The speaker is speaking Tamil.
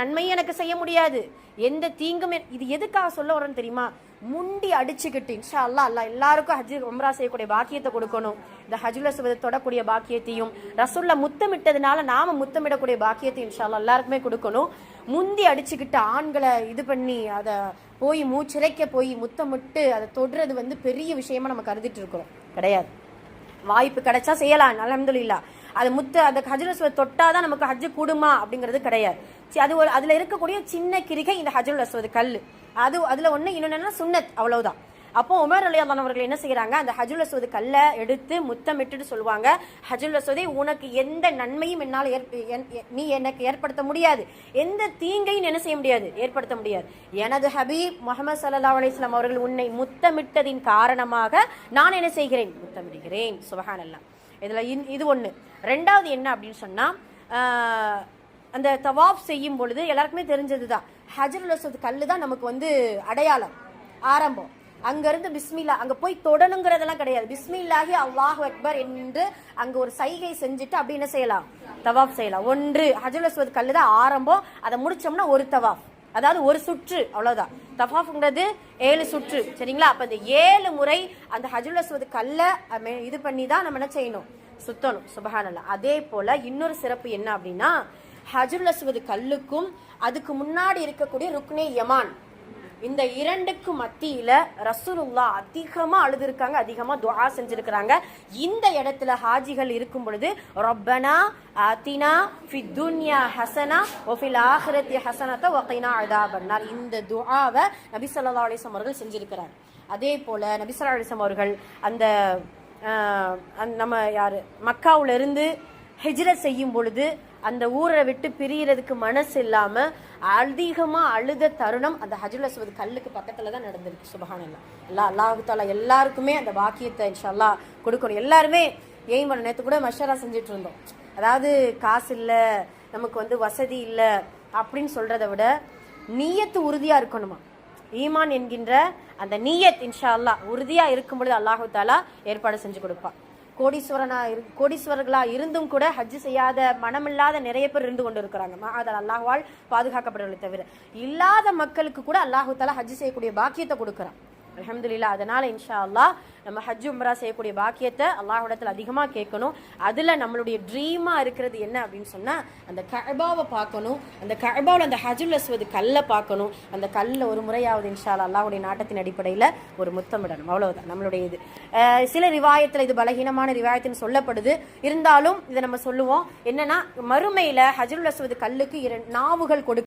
நன்மையும் எனக்கு செய்ய முடியாது. எந்த தீங்கும் இது எதுக்காக சொல்ல வரேன்னு தெரியுமா? முண்டி அடிச்சுக்கிட்டு இன்ஷா அல்லா அல்லா எல்லாருக்கும் ஹஜ் உம்ரா செய்யக்கூடிய பாக்கியத்தை கொடுக்கணும். இந்த ஹஜ்ல சுவதை தொடக்கூடிய பாக்கியத்தையும் ரசுல்ல முத்தமிட்டதுனால நாம முத்தமிடக்கூடிய பாக்கியத்தையும் இன்ஷா அல்லா எல்லாருக்குமே கொடுக்கணும். முந்தி அடிச்சுக்கிட்டு ஆண்களை இது பண்ணி அதை போய் மூச்சிறைக்க போய் முத்தமிட்டு அதை தொடுறது வந்து பெரிய விஷயமா நம்ம கருதிட்டு இருக்கிறோம் கிடையாது. வாய்ப்பு கிடைச்சா செய்யலாம் அல்ஹம்துலில்லாஹ். அது முத்த அந்த ஹஜ்ரல் தொட்டாதான் நமக்கு ஹஜ்ஜு கூடுமா அப்படிங்கிறது கிடையாது. அது ஒரு அதில் இருக்கக்கூடிய சின்ன கிரிகை இந்த ஹஜருல் அஸ்வது கல் அது அதில் ஒன்று இன்னொன்னு சுண்ணத் சுன்னத் அவ்வளவுதான். அப்போ உமர் அலி அவர்கள் என்ன செய்யறாங்க? அந்த ஹஜுல் அஸ்வத் கல்லை எடுத்து முத்தமிட்டுட்டு சொல்லுவாங்க. ஹஜுல் அஸ்வதை உனக்கு எந்த நன்மையும் என்னால் ஏற்ப- நீ எனக்கு ஏற்படுத்த முடியாது. எந்த தீங்கையும் என்ன செய்ய முடியாது. ஏற்படுத்த முடியாது. எனது ஹபீப் முகமது சல்லா அலிஸ்லாம் அவர்கள் உன்னை முத்தமிட்டதின் காரணமாக நான் என்ன செய்கிறேன்? முத்தமிடுகிறேன். சுபஹான் அல்லா இதுல இது ஒண்ணு. ரெண்டாவது என்ன அப்படின்னு சொன்னா அந்த தவாஃப் செய்யும் பொழுது எல்லாருக்குமே தெரிஞ்சதுதான். ஹஜருல் அஸ்வத் கல் தான் நமக்கு வந்து அடையாளம் ஆரம்பம். அங்கேருந்து பிஸ்மில்லா அங்கே போய் தொடணுங்கிறதெல்லாம் கிடையாது. பிஸ்மில்லாஹி அல்லாஹ் அக்பர் என்று அங்கே ஒரு சைகை செஞ்சுட்டு அப்படி என்ன செய்யலாம்? தவாஃப் செய்யலாம். ஒன்று ஹஜருல் அஸ்வத் கல் தான் ஆரம்பம். அதை முடிச்சோம்னா ஒரு தவாஃப். அதாவது ஒரு சுற்று அவ்வளவுதான். தஃபாஃப்ங்கிறது ஏழு சுற்று சரிங்களா? அப்ப இந்த ஏழு முறை அந்த ஹஜுல் அஸ்வது கல்ல இது பண்ணி தான் நம்ம என்ன செய்யணும்? சுத்தணும். சுபஹானல்லா. அதே போல இன்னொரு சிறப்பு என்ன அப்படின்னா ஹஜருல் அஸ்வது கல்லுக்கும் அதுக்கு முன்னாடி இருக்கக்கூடிய ருக்னே யமான். இந்த இரண்டுக்கு மத்தியில ரசூலுல்லா அதிகமா அழுதுருக்காங்க அதிகமா துவா செஞ்சிருக்கிறாங்க. இந்த இடத்துல ஹாஜிகள் இருக்கும் பொழுது ரொப்பனா அத்தினா ஃபித்துன்யா ஹசனா ஒஃபில் ஆஹிரத்தி ஹசனத்தை ஒகைனா அழுதா பண்ணார் இந்த துவாவை நபி சொல்லா அலிசம் அவர்கள் செஞ்சிருக்கிறார். அதே போல நபி அலிசம் அவர்கள் அந்த நம்ம யாரு மக்காவிலிருந்து ஹிஜ்ரத் செய்யும் பொழுது அந்த ஊரை விட்டு பிரியறதுக்கு மனசு இல்லாம அதிகமா அழுத தருணம் அந்த ஹஜுல் அஸ்வத் கல்லுக்கு பக்கத்துல தான் நடந்திருக்கு. சுபஹானல்லா. எல்லாம் அல்லாஹு தாலா எல்லாருக்குமே அந்த பாக்கியத்தை இன்ஷால்லா கொடுக்கணும். எல்லாருமே ஏன் பண்ண நேற்று கூட மஷரா செஞ்சுட்டு இருந்தோம். அதாவது காசு இல்லை நமக்கு வந்து வசதி இல்லை அப்படின்னு சொல்கிறத விட நீயத்து உறுதியாக இருக்கணுமா? ஈமான் என்கின்ற அந்த நீயத் இன்ஷா அல்லா உறுதியாக இருக்கும் பொழுது அல்லாஹு தாலா ஏற்பாடு செஞ்சு கொடுப்பான். கோடீஸ்வரனா இரு கோடீஸ்வரர்களா இருந்தும் கூட ஹஜ் செய்யாத மனமில்லாத நிறைய பேர் இருந்து கொண்டு இருக்கிறாங்க அதில் அல்லாஹ்வால் பாதுகாக்கப்படுவதை தவிர இல்லாத மக்களுக்கு கூட அல்லாஹு தாலா ஹஜ் செய்யக்கூடிய பாக்கியத்தை கொடுக்குறான். அலமதுல்லா அதனால இன்ஷா அல்லாஹ் நம்ம ஹஜ் உம்ரா செய்யக்கூடிய பாக்கியத்தை அல்லாஹிடத்தில் அதிகமாக கேட்கணும். அதில் நம்மளுடைய ட்ரீமாக இருக்கிறது என்ன அப்படின்னு சொன்னால் அந்த கழ்பாவை பார்க்கணும். அந்த கழ்பாவில் அந்த ஹஜுல் அஸ்வது கல்லை பார்க்கணும். அந்த கல்லில் ஒரு முறையாவது இன்ஷா அல்லாஹுடைய நாட்டத்தின் அடிப்படையில் ஒரு முத்தமிடணும். அவ்வளோதான் நம்மளுடைய இது. சில ரிவாயத்தில் இது பலகீனமான ரிவாயத்தின்னு சொல்லப்படுது. இருந்தாலும் இதை நம்ம சொல்லுவோம். என்னன்னா மறுமையில் ஹஜுல் அஸ்வது கல்லுக்கு இரண்டு நாவுகள் கொடு